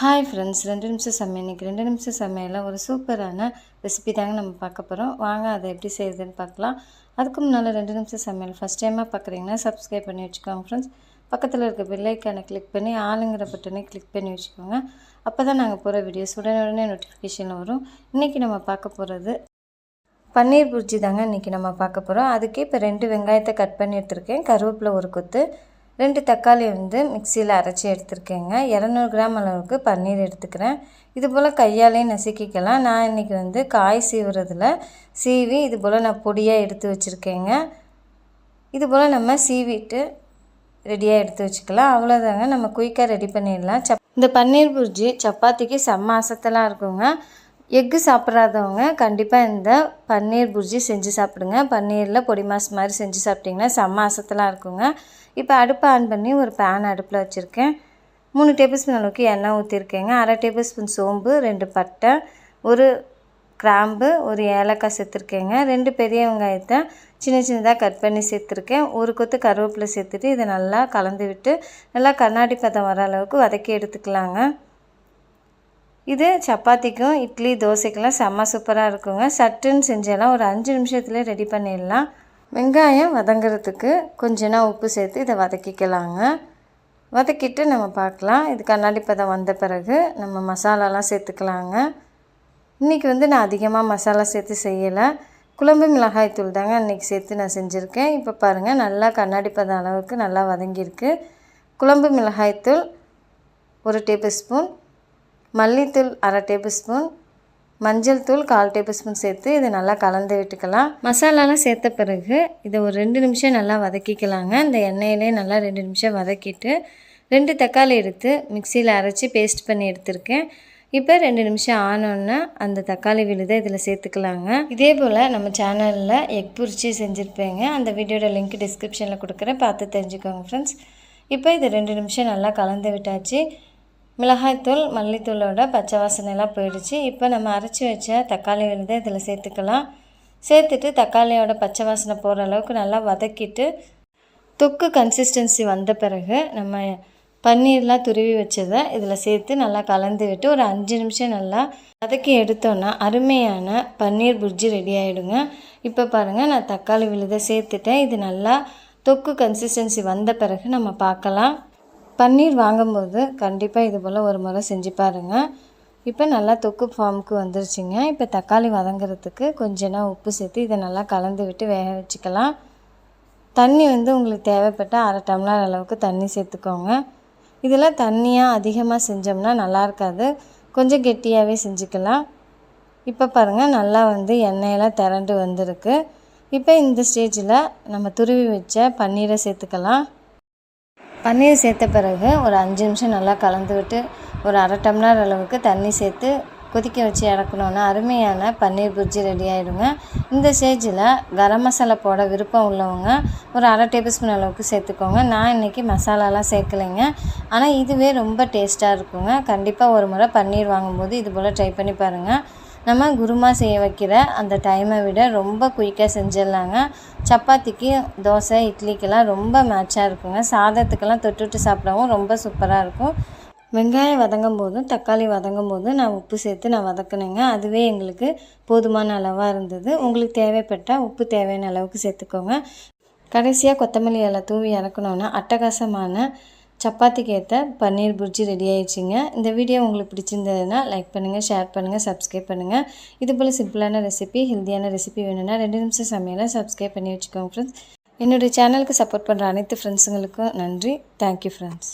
Hi friends ரெண்டு நிமிஷம் சமையல். இன்றைக்கி ரெண்டு நிமிஷம் சமையலில் ஒரு சூப்பரான ரெசிபி தாங்க நம்ம பார்க்க போகிறோம் வாங்க அதை எப்படி செய்யுதுன்னு பார்க்கலாம். அதுக்கு முன்னால் ரெண்டு நிமிஷம் சமையல். ஃபஸ்ட் டைமாக பார்க்குறீங்கன்னா சப்ஸ்கிரைப் பண்ணி வச்சுக்கோங்க ஃப்ரெண்ட்ஸ் பக்கத்தில் இருக்க பெல்லைக்கானை கிளிக் பண்ணி ஆளுங்கிற பட்டனை கிளிக் பண்ணி வச்சுக்கோங்க. அப்போ தான் நாங்கள் போகிற வீடியோஸ் உடனே உடனே நோட்டிஃபிகேஷன் வரும். இன்றைக்கி நம்ம பார்க்க போகிறது பன்னீர் புர்ஜி தாங்க இன்றைக்கி நம்ம பார்க்க போகிறோம் அதுக்கே இப்போ ரெண்டு வெங்காயத்தை கட் பண்ணி எடுத்துருக்கேன். கருவேப்பிலை ஒரு கொத்து ரெண்டு தக்காளி வந்து மிக்சியில் அரைச்சி எடுத்துருக்கேங்க. இரநூறு கிராம் அளவுக்கு பன்னீர் எடுத்துக்கிறேன். இது போல் கையாலேயும் நசுக்கிக்கலாம். நான் இன்றைக்கி வந்து காய் சீவுறதில் சீவி இது போல் நான் பொடியாக எடுத்து வச்சுருக்கேங்க. இது போல் நம்ம சீவிட்டு ரெடியாக எடுத்து வச்சுக்கலாம். அவ்வளோதாங்க நம்ம குயிக்காக ரெடி பண்ணிடலாம். சப் இந்த பன்னீர் புர்ஜி சப்பாத்திக்கு செம்ம அசத்தலாக இருக்குங்க. எக்கு சாப்பிட்றாதவங்க கண்டிப்பாக இந்த பன்னீர் புர்ஜி செஞ்சு சாப்பிடுங்க. பன்னீரில் பொடி மாஸ் மாதிரி செஞ்சு சாப்பிட்டிங்கன்னா செம்ம அசத்தலாக இருக்குங்க. இப்போ அடுப்பை ஆன் பண்ணி ஒரு பேன் அடுப்பில் வச்சுருக்கேன். மூணு டேபிள் ஸ்பூன் அளவுக்கு எண்ணெய் ஊற்றிருக்கேங்க அரை டேபிள் ஸ்பூன் சோம்பு ரெண்டு பட்டை ஒரு கிராம்பு ஒரு ஏலக்காய் சேர்த்துருக்கேங்க. ரெண்டு பெரிய வெங்காயத்தை சின்ன சின்னதாக கட் பண்ணி சேர்த்துருக்கேன். ஒரு கொத்து கருவேப்பிலை சேர்த்துட்டு இதை நல்லா கலந்து விட்டு நல்லா கண்ணாடி பதம் வர அளவுக்கு வதக்கி எடுத்துக்கலாங்க. இது சப்பாத்திக்கும் இட்லி தோசைக்கெல்லாம் செம்ம சூப்பராக இருக்குங்க. சட்டுன்னு செஞ்செல்லாம் ஒரு அஞ்சு நிமிஷத்தில் ரெடி பண்ணிடலாம். வெங்காயம் வதங்குறதுக்கு கொஞ்சனா உப்பு சேர்த்து இதை வதக்கிக்கலாங்க. வதக்கிட்டு நம்ம பார்க்கலாம். இது கண்ணாடி பதம் வந்த பிறகு நம்ம மசாலாலாம் சேர்த்துக்கலாங்க. இன்றைக்கி வந்து நான் அதிகமாக மசாலா சேர்த்து செய்யலை. குழம்பு மிளகாய் தூள் தாங்க இன்றைக்கி சேர்த்து நான் செஞ்சுருக்கேன். இப்போ பாருங்கள் நல்லா கண்ணாடி பதம் அளவுக்கு நல்லா வதங்கியிருக்கு. குழம்பு மிளகாய்த்தூள் ஒரு டேபிள் ஸ்பூன். மல்லித்தூள் அரை டேபிள் ஸ்பூன் மஞ்சள் தூள் கால் டேபிள் ஸ்பூன் சேர்த்து இதை நல்லா கலந்து விட்டுக்கலாம். மசாலாலாம் சேர்த்த பிறகு இதை ஒரு ரெண்டு நிமிஷம் நல்லா வதக்கிக்கலாங்க. இந்த எண்ணெயிலே நல்லா ரெண்டு நிமிஷம் வதக்கிட்டு ரெண்டு தக்காளி எடுத்து மிக்சியில் அரைச்சி பேஸ்ட் பண்ணி எடுத்திருக்கேன். இப்போ ரெண்டு நிமிஷம் ஆனோன்னே அந்த தக்காளி விழுதை இதில் சேர்த்துக்கலாங்க. இதே போல் நம்ம சேனலில் எக் பொரிச்சி செஞ்சுருப்பேங்க. அந்த வீடியோட லிங்க் டிஸ்கிரிப்ஷனில் கொடுக்குறேன். பார்த்து தெரிஞ்சுக்கோங்க ஃப்ரெண்ட்ஸ் இப்போ இது ரெண்டு நிமிஷம் நல்லா கலந்து விட்டாச்சு. மிளகாய்த்தூள் மல்லித்தூளோட பச்சை வாசனைலாம் போயிடுச்சு. இப்போ நம்ம அரைச்சி வச்ச தக்காளி விழுதை இதில் சேர்த்துக்கலாம். சேர்த்துட்டு தக்காளியோட பச்சை வாசனை போகிற அளவுக்கு நல்லா வதக்கிட்டு தொக்கு கன்சிஸ்டன்சி வந்த பிறகு நம்ம பன்னீர்லாம் துருவி வச்சதை இதில் சேர்த்து நல்லா கலந்து விட்டு ஒரு அஞ்சு நிமிஷம் நல்லா வதக்கி எடுத்தோன்னா அருமையான பன்னீர் புர்ஜி ரெடி ஆகிடுங்க இப்போ பாருங்கள் நான் தக்காளி விழுதை சேர்த்துட்டேன். இது நல்லா தொக்கு கன்சிஸ்டன்சி வந்த பிறகு நம்ம பார்க்கலாம். பன்னீர் வாங்கும்போது கண்டிப்பாக இது போல் ஒரு முறை செஞ்சு பாருங்கள் இப்போ நல்லா தொக்கு ஃபார்முக்கு வந்துருச்சுங்க. இப்போ தக்காளி வதங்குறதுக்கு கொஞ்சம் உப்பு சேர்த்து இதை நல்லா கலந்து விட்டு வேக வச்சுக்கலாம். தண்ணி வந்து உங்களுக்கு தேவைப்பட்டால் அரை டம்ளர் அளவுக்கு தண்ணி சேர்த்துக்கோங்க. இதில் தண்ணியாக அதிகமாக செஞ்சோம்னா நல்லா இருக்காது. கொஞ்சம் கெட்டியாகவே செஞ்சுக்கலாம். இப்போ பாருங்கள் நல்லா வந்து எண்ணெயெல்லாம் திரண்டு வந்திருக்கு. இப்போ இந்த ஸ்டேஜில் நம்ம துருவி வச்ச பன்னீரை சேர்த்துக்கலாம். பன்னீர் சேர்த்த பிறகு ஒரு அஞ்சு நிமிஷம் நல்லா கலந்து விட்டு ஒரு அரை டம்ளர் அளவுக்கு தண்ணி சேர்த்து கொதிக்க வச்சு இறக்கணுன்னா அருமையான பன்னீர் புர்ஜி ரெடி ஆகிடுங்க இந்த ஸ்டேஜில் கரம் மசாலா போட விருப்பம் உள்ளவங்க ஒரு அரை டேபிள் ஸ்பூன் அளவுக்கு சேர்த்துக்கோங்க. நான் இன்றைக்கி மசாலாலாம் சேர்க்கலைங்க. ஆனால் இதுவே ரொம்ப டேஸ்ட்டாக இருக்குங்க. கண்டிப்பாக ஒரு முறை பன்னீர் வாங்கும்போது இது போல் ட்ரை பண்ணி பாருங்கள் நம்ம குருமா செய்ய வைக்கிற அந்த டைமை விட ரொம்ப குயிக்காக செஞ்சிடலாங்க. சப்பாத்திக்கு தோசை இட்லிக்கெல்லாம் ரொம்ப மேட்சாக இருக்குங்க. சாதத்துக்கெல்லாம் தொட்டுட்டு சாப்பிடவும் ரொம்ப சூப்பராக இருக்கும். வெங்காயம் வதங்கும் போதும் தக்காளி வதங்கும் போதும் நான் உப்பு சேர்த்து நான் வதக்கினேங்க. அதுவே எங்களுக்கு போதுமான அளவாக இருந்தது. உங்களுக்கு தேவைப்பட்டால் உப்பு தேவையான அளவுக்கு சேர்த்துக்கோங்க. கடைசியாக கொத்தமல்லி இலை தூவி இறக்கணுன்னா அட்டகாசமான சப்பாத்திக்கு ஏற்ற பன்னீர் புர்ஜி ரெடி ஆயிடுச்சுங்க. இந்த வீடியோ உங்களுக்கு பிடிச்சிருந்ததுன்னா லைக் பண்ணுங்கள் ஷேர் பண்ணுங்கள் சப்ஸ்கிரைப் பண்ணுங்கள் இது போல் சிம்பிளான ரெசிபி ஹெல்த்தியான ரெசிபி வேணும்னா ரெண்டு நிமிஷம் சமையலை சப்ஸ்கிரைப் பண்ணி வச்சுக்கோங்க ஃப்ரெண்ட்ஸ் என்னுடைய சேனலுக்கு சப்போர்ட் பண்ணுற அனைத்து ஃப்ரெண்ட்ஸுங்களுக்கும் நன்றி. Thank you friends